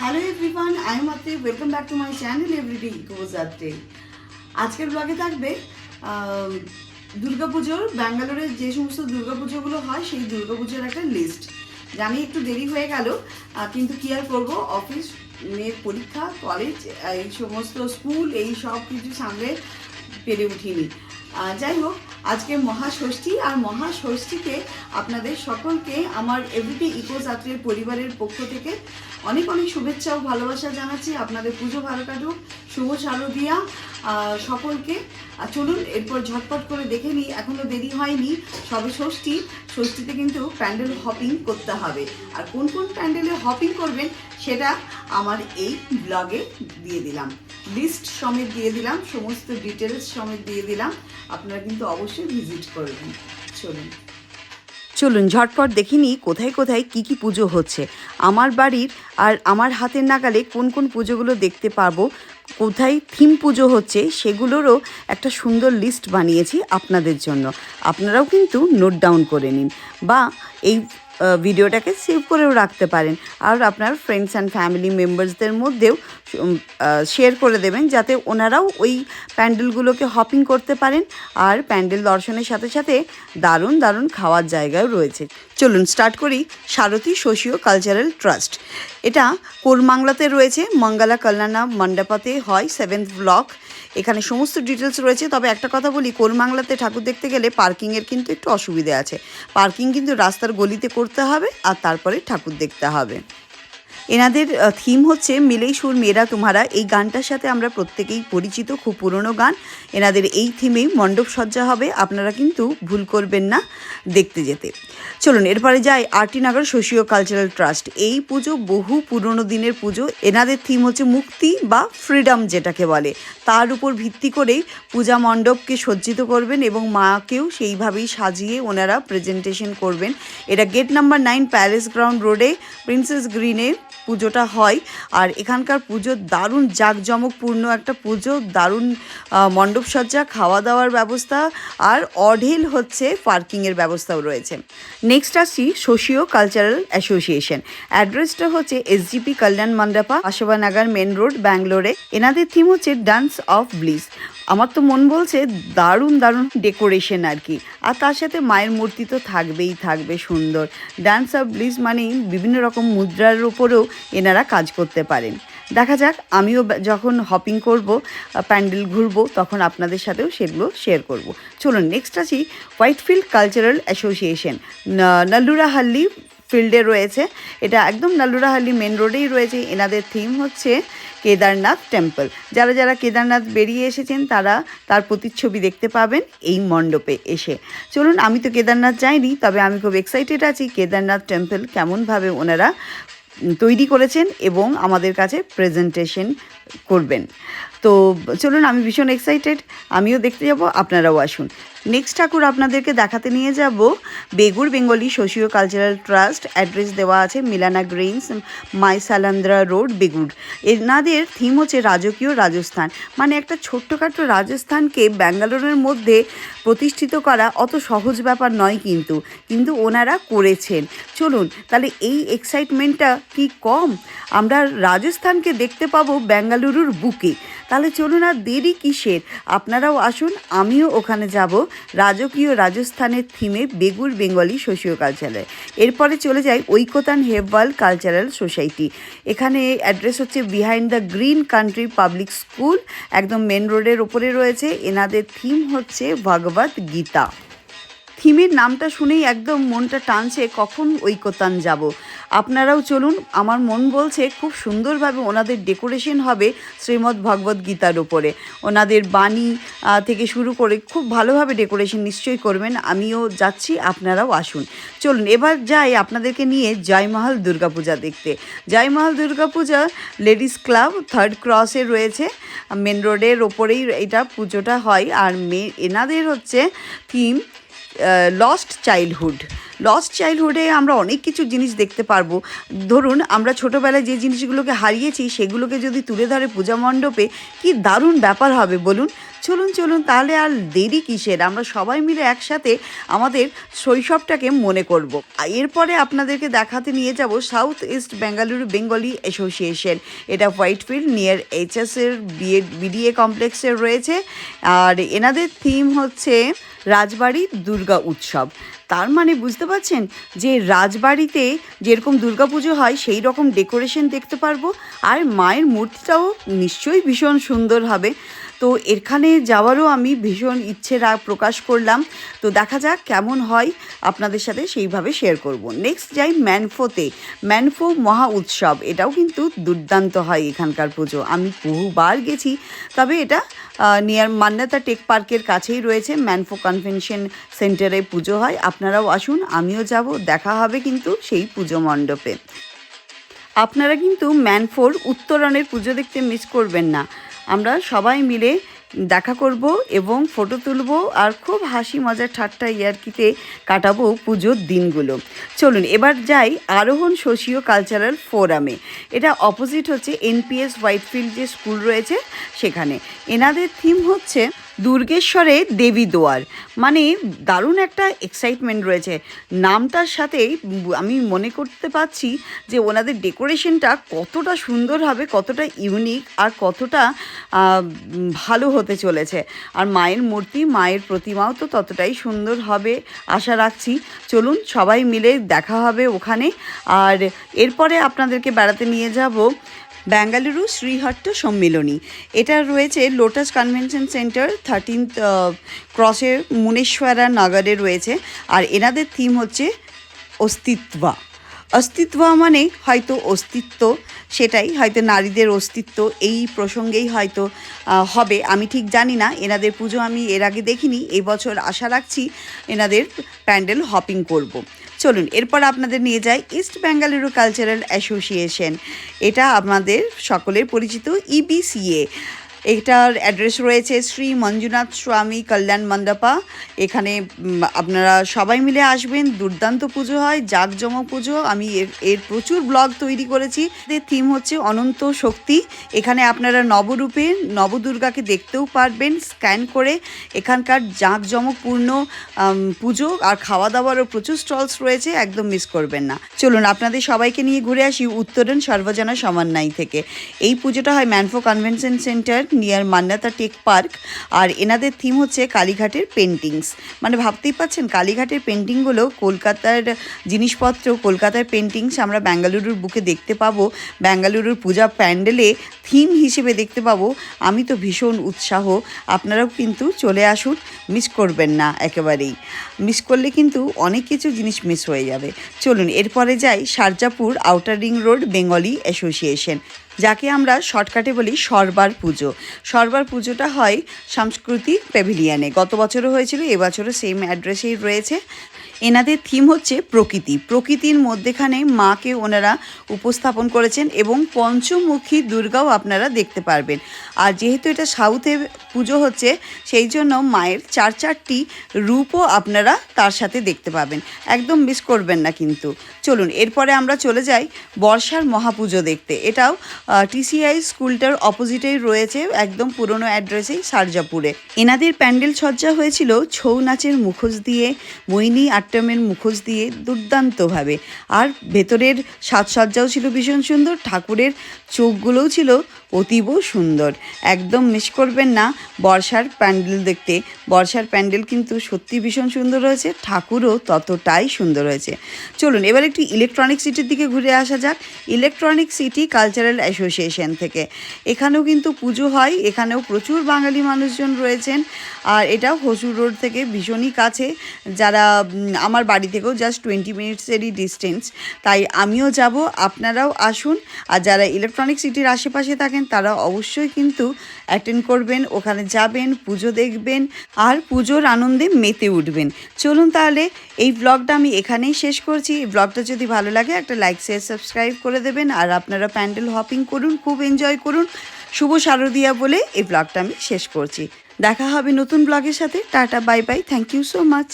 Hello everyone I am Atre welcome back to my channel everyday goes Atre আজকের ব্লগে থাকবে দুর্গাপুজোর, ব্যাঙ্গালোরের যে সমস্ত দুর্গাপুজোগুলো হয়, সেই দুর্গাপুজোর একটা লিস্ট জানি একটু দেরি হয়ে গেল কিন্তু কি আর করব? অফিস মেয়ের পরীক্ষা কলেজ এই সমস্ত স্কুল এই সব কিছু সামলে পেরে উঠিনি। যাই হোক আজকে মহাষষ্ঠী, আর মহাষষ্ঠীতে আপনাদের সকলকে আমার এভরিডে ইকো যাত্রীর পরিবারের পক্ষ থেকে অনেক অনেক শুভেচ্ছা ও ভালোবাসা জানাচ্ছি। আপনাদের পুজো ভালো কাটুক শারদিয়া আহ, সকলকে। চলুন এরপর ঝটপট করে দেখে নিই এখনও দেরি হয়নি সবে ষষ্ঠী। ষষ্ঠীতে কিন্তু প্যান্ডেল হপিং করতে হবে। আর কোন কোন প্যান্ডেলে হপিং করবেন সেটা আমার এই ব্লগে দিয়ে দিলাম। লিস্ট সমেত দিয়ে দিলাম সমস্ত ডিটেলস সমেত দিয়ে দিলাম। আপনারা কিন্তু অবশ্যই ভিজিট করবেন। চলুন। চলুন ঝটপট দেখিনি কোথায় কোথায় কি কি পুজো হচ্ছে। আমার বাড়ির আর আমার হাতের নাগালে কোন কোন পুজোগুলো দেখতে পারব কোথায় থিম পুজো হচ্ছে সেগুলোরও একটা সুন্দর লিস্ট বানিয়েছি আপনাদের জন্য। আপনারাও কিন্তু নোট ডাউন করে নিন বা এই ভিডিওটাকে সেভ করেও রাখতে পারেন। আর আপনার ফ্রেন্ডস অ্যান্ড ফ্যামিলি মেম্বার্সদের মধ্যেও শেয়ার করে দেবেন যাতে ওনারাও ওই প্যান্ডেলগুলোকে হপিং করতে পারেন। আর প্যান্ডেল দর্শনের সাথে সাথে দারুণ দারুণ খাওয়ার জায়গাও রয়েছে। চলুন স্টার্ট করি সারথী সোশিও কালচারাল ট্রাস্ট এটা কোরমাংলাতে রয়েছে, মঙ্গলা কল্যাণা মণ্ডপাতে হয় সেভেন্থ ব্লক এখানে সমস্ত ডিটেলস রয়েছে, তবে একটা কথা বলি কোরমাংলাতে ঠাকুর দেখতে গেলে পার্কিংয়ের কিন্তু একটু অসুবিধে আছে। পার্কিং কিন্তু রাস্তার গলিতে করতে হবে আর তারপরে ঠাকুর দেখতে হবে। এনাদের থিম হচ্ছে মিলেই সুর, মেয়েরা তোমারা। এই গানটার সাথে আমরা প্রত্যেকেই পরিচিত, খুব পুরনো গান। এনাদের এই থিমেই মণ্ডপ সজ্জা হবে। আপনারা কিন্তু ভুল করবেন না দেখতে যেতে। চলুন, এরপরে যাই আরটিনগর সোশিও কালচারাল ট্রাস্ট এই পুজো বহু পুরনো দিনের পুজো। এনাদের থিম হচ্ছে মুক্তি বা ফ্রিডম যেটাকে বলে। তার উপর ভিত্তি করেই পূজা মণ্ডপকে সজ্জিত করবেন এবং মাকেও সেইভাবেই সাজিয়ে ওনারা প্রেজেন্টেশন করবেন। এটা gate number nine palace ground রোডে প্রিন্সেস গ্রিনে পুজোটা হয়। আর এখানকার পুজো দারুণ জাঁকজমকপূর্ণ একটা পুজো, দারুণ মণ্ডপসজ্জা খাওয়া দাওয়ার ব্যবস্থা, আর অঢেল হচ্ছে পার্কিংয়ের ব্যবস্থাও রয়েছে। নেক্সট আসছি সোশিও কালচারাল অ্যাসোসিয়েশন অ্যাড্রেসটা হচ্ছে এসজিপি কল্যাণ মণ্ডপা আশোবানাগার মেন রোড ব্যাঙ্গালোরে এনাদের থিম হচ্ছে ডান্স অফ ব্লিস আমার তো মন বলছে দারুণ দারুণ ডেকোরেশন আর কি। আর তার সাথে মায়ের মূর্তি তো থাকবেই, থাকবে সুন্দর। ডান্স অফ ব্লিস মানেই বিভিন্ন রকম মুদ্রার উপরেও এনারা কাজ করতে পারেন। দেখা যাক, আমিও যখন হপিং করব প্যান্ডেল ঘুরবো, তখন আপনাদের সাথেও সেগুলো শেয়ার করব। চলুন নেক্সট আছি হোয়াইটফিল্ড কালচারাল অ্যাসোসিয়েশন নাল্লুরাহাল্লি ফিল্ডে রয়েছে। এটা একদম নাল্লুরাহাল্লি মেন রোডেই রয়েছে। এনাদের থিম হচ্ছে কেদারনাথ টেম্পল যারা যারা কেদারনাথ বেরিয়ে এসেছেন, তারা তার প্রতিচ্ছবি দেখতে পাবেন এই মণ্ডপে এসে। চলুন, আমি তো কেদারনাথ যাইনি, তবে আমি খুব এক্সাইটেড আছি কেদারনাথ টেম্পল কেমনভাবে ওনারা তৈরি করেছেন এবং আমাদের কাছে প্রেজেন্টেশন করবেন। তো চলুন, আমি ভীষণ এক্সাইটেড আমিও দেখতে যাব, আপনারাও আসুন। নেক্সট ঠাকুর আপনাদেরকে দেখাতে নিয়ে যাব। Begur Bengali socio cultural trust, address দেওয়া আছে মিলানা গ্রিনস মাই সালান্দ্রা রোড, বেগুর। এনাদের থিম হচ্ছে রাজকীয় রাজস্থান। মানে একটা ছোট্টখাটো রাজস্থানকে ব্যাঙ্গালোরের মধ্যে প্রতিষ্ঠিত করা অত সহজ ব্যাপার নয় কিন্তু। কিন্তু ওনারা করেছেন। চলুন, তাহলে এই এক্সাইটমেন্টটা কি কম? আমরা রাজস্থানকে দেখতে পাবো বেঙ্গালুরুর বুকে। তাহলে চলুন আর দেরি কিসের? আপনারাও আসুন, আমিও ওখানে যাব। রাজকীয় রাজস্থানের থিমে বেগুর বেঙ্গলি সোশিও কালচারাল। এরপরে চলে যাই ঐকতান হেবওয়াল কালচারাল সোসাইটি এখানে অ্যাড্রেস হচ্ছে behind the green country public school একদম মেন রোডের ওপরে রয়েছে। এনাদের থিম হচ্ছে ভগবত গীতা। থিমের নামটা শুনেই একদম মনটা টানছে, কখন ঐকতান যাব? আপনারাও চলুন, আমার মন বলছে খুব সুন্দরভাবে ওনাদের ডেকোরেশন হবে শ্রীমদ্ ভগবত গীতার ওপরে ওনাদের বাণী থেকে শুরু করে খুব ভালোভাবে ডেকোরেশন নিশ্চয়ই করবেন, আমিও যাচ্ছি, আপনারাও আসুন। চলুন, এবার যাই আপনাদেরকে নিয়ে জয়মহল দুর্গাপূজা দেখতে। Joymahal Durga Puja ladies club third ক্রসে রয়েছে, মেন রোডের ওপরেই এটা পুজোটা হয়, আর মে, এনাদের হচ্ছে থিম লস্ট চাইল্ডহুড লস্ট চাইল্ডহুডে আমরা অনেক কিছু জিনিস দেখতে পারব। ধরুন, আমরা ছোটোবেলায় যে জিনিসগুলোকে হারিয়েছি, সেগুলোকে যদি তুলে ধরে পূজা মণ্ডপে, কী দারুণ ব্যাপার হবে বলুন? চলুন চলুন, তাহলে আর দেরি কিসের? আমরা সবাই মিলে একসাথে আমাদের শৈশবটাকে মনে করব। আর এরপরে আপনাদেরকে দেখাতে নিয়ে যাব south east Bengaluru Bengali association এটা হোয়াইটফিল্ড নিয়ার এইচএসের বিএ বিডিএ কমপ্লেক্সে রয়েছে। আর এনাদের থিম হচ্ছে রাজবাড়ি দুর্গা উৎসব। তার মানে বুঝতে পারছেন যে রাজবাড়িতে যেরকম দুর্গাপুজো হয়, সেই রকম ডেকোরেশন দেখতে পারব। আর মায়ের মূর্তিটাও নিশ্চয়ই ভীষণ সুন্দর হবে। তো এখানে যাওয়ারও আমি ভীষণ ইচ্ছে প্রকাশ করলাম। তো দেখা যাক কেমন হয়। আপনাদের সাথে সেইভাবে শেয়ার করব। নেক্সট যাই ম্যানফোতে। ম্যানফো মহা উৎসব। এটাও কিন্তু দুর্দান্ত হয় এখানকার পুজো। আমি বহুবার গেছি। তবে এটা নিয়ার মান্নাতা টেক পার্কের কাছেই রয়েছে। ম্যানফো কনভেনশন সেন্টারে পুজো হয়। আপনারাও আসুন, আমিও যাব। দেখা হবে কিন্তু সেই পুজো মণ্ডপে। আপনারা কিন্তু ম্যানফোর উত্তরণের পুজো দেখতে মিস করবেন না। আমরা সবাই মিলে দেখা করব এবং ফটো তুলব আর খুব হাসি মজার ঠাট্টা ইয়ার্কিতে কাটাবো পুজোর দিনগুলো। চলুন, এবার যাই আরোহণ সোশিও কালচারাল ফোরামে এটা অপোজিট হচ্ছে এনপিএস হোয়াইটফিল্ড যে স্কুল রয়েছে সেখানে। এনাদের থিম হচ্ছে দুর্গেশ্বরে দেবী দোয়ার। মানে দারুণ একটা এক্সাইটমেন্ট রয়েছে। নামটার সাথে আমি মনে করতে পারছি যে ওনাদের ডেকোরেশনটা কতটা সুন্দর হবে, কতটা ইউনিক আর কতটা ভালো হতে চলেছে। আর মায়ের মূর্তি, মায়ের প্রতিমাও তো ততটাই সুন্দর হবে আশা রাখছি। চলুন সবাই মিলে দেখা হবে ওখানে। আর এরপরে আপনাদেরকে বেড়াতে নিয়ে যাব বেঙ্গালুরু শ্রীহট্ট সম্মিলনী। এটা রয়েছে লোটাস কনভেনশন সেন্টার থার্টিন্থ ক্রসে মুনেশ্বরা নগরে রয়েছে। আর এনাদের থিম হচ্ছে অস্তিত্বা। অস্তিত্ব মানে হয়তো অস্তিত্ব, সেটাই হয়তো নারীদের অস্তিত্ব, এই প্রসঙ্গেই হয়তো হবে। আমি ঠিক জানি না, এনাদের পুজো আমি এর আগে দেখিনি, এবছর আশা রাখছি এনাদের প্যান্ডেল হপিং করব। চলুন, এরপর আপনাদের নিয়ে যাই ইস্ট বেঙ্গালুরু কালচারাল অ্যাসোসিয়েশন এটা আমাদের সকলের পরিচিত E ইবিসিএ এটার অ্যাড্রেস রয়েছে শ্রী মঞ্জুনাথ স্বামী কল্যাণ মণ্ডপা। এখানে আপনারা সবাই মিলে আসবেন, দুর্দান্ত পুজো হয়, জাঁকজমক পুজো। আমি এর এর প্রচুর ব্লগ তৈরি করেছি। থিম হচ্ছে অনন্ত শক্তি। এখানে আপনারা নবরূপে, নবদুর্গাকে দেখতেও পারবেন স্ক্যান করে এখানকার জাঁকজমকপূর্ণ পুজো আর খাওয়া দাওয়ারও প্রচুর স্টলস রয়েছে, একদম মিস করবেন না। চলুন, আপনাদের সবাইকে নিয়ে ঘুরে আসি উত্তরণ সর্বজনা সমন্বয় থেকে। এই পুজোটা হয় Manpho convention centre near Manyata tech park আর এনাদের থিম হচ্ছে কালীঘাটের পেন্টিংস মানে ভাবতেই পাচ্ছেন, কালীঘাটের পেন্টিংগুলো কলকাতার জিনিসপত্র, কলকাতার পেন্টিংস আমরা ব্যাঙ্গালুরুর বুকে দেখতে পাবো। ব্যাঙ্গালুরুর পূজা প্যান্ডেলে থিম হিসেবে দেখতে পাবো। আমি তো ভীষণ উৎসাহ, আপনারাও কিন্তু চলে আসুন মিস করবেন না একেবারেই। মিস করলে কিন্তু অনেক কিছু জিনিস মিস হয়ে যাবে। চলুন, এরপরে যাই Sarjapur outer ring road Bengali association যাকে আমরা শর্টকাটে বলি সরবার পুজো। সরবার পুজোটা হয় সাংস্কৃতিক প্যাভিলিয়ানে গত বছরও হয়েছিল এবছরও সেম অ্যাড্রেসেই রয়েছে। এনাদের থিম হচ্ছে প্রকৃতি। প্রকৃতির মধ্যেখানে মাকে ওনারা উপস্থাপন করেছেন এবং পঞ্চমুখী দুর্গাও আপনারা দেখতে পারবেন। আর যেহেতু এটা সাউথে পুজো হচ্ছে, সেই জন্য মায়ের চার চারটি রূপও আপনারা তার সাথে দেখতে পাবেন। একদম মিস করবেন না কিন্তু। চলুন, এরপরে আমরা চলে যাই বর্ষার মহাপুজো দেখতে। এটাও টিসিআই স্কুলটার অপোজিটেই রয়েছে একদম পুরনো অ্যাড্রেসেই সারজাপুরে। এনাদের প্যান্ডেল সজ্জা হয়েছিল ছৌ নাচের মুখোশ দিয়ে, মোহিনী আট্টমের মুখোশ দিয়ে দুর্দান্তভাবে। আর ভেতরের সাজসজ্জাও ছিল ভীষণ সুন্দর, ঠাকুরের চোখগুলোও ছিল অতীব সুন্দর। একদম মিস করবেন না বর্ষার প্যান্ডেল দেখতে। বর্ষার প্যান্ডেল কিন্তু সত্যি ভীষণ সুন্দর হয়েছে, ঠাকুরও ততটাই সুন্দর হয়েছে। চলুন, এবার একটু ইলেকট্রনিক সিটির দিকে ঘুরে আসা যাক। ইলেকট্রনিক সিটি কালচারাল অ্যাসোসিয়েশন থেকে। এখানেও কিন্তু পুজো হয়, এখানেও প্রচুর বাঙালি মানুষজন রয়েছেন। আর এটাও হসুর রোড থেকে ভীষণই কাছে। যারা আমার বাড়ি থেকেও জাস্ট টোয়েন্টি মিনিটসেরই ডিস্টেন্স তাই আমিও যাব, আপনারাও আসুন। আর যারা ইলেকট্রনিক সিটির আশেপাশে থাকেন, তারা অবশ্যই কিন্তু অ্যাটেন্ড করবেন, ওখানে যাবেন, পুজো দেখবেন, আর পুজোর আনন্দে মেতে উঠবেন। চলুন তাহলে, এই ব্লগটা আমি এখানেই শেষ করছি। এই ব্লগটা যদি ভালো লাগে, একটা লাইক শেয়ার সাবস্ক্রাইব করে দেবেন। আর আপনারা প্যান্ডেল হপিং করুন, খুব এনজয় করুন। শুভ শারদিয়া বলে এই ব্লগটা আমি শেষ করছি। দেখা হবে নতুন ব্লগের সাথে। Tata bye bye thank you so much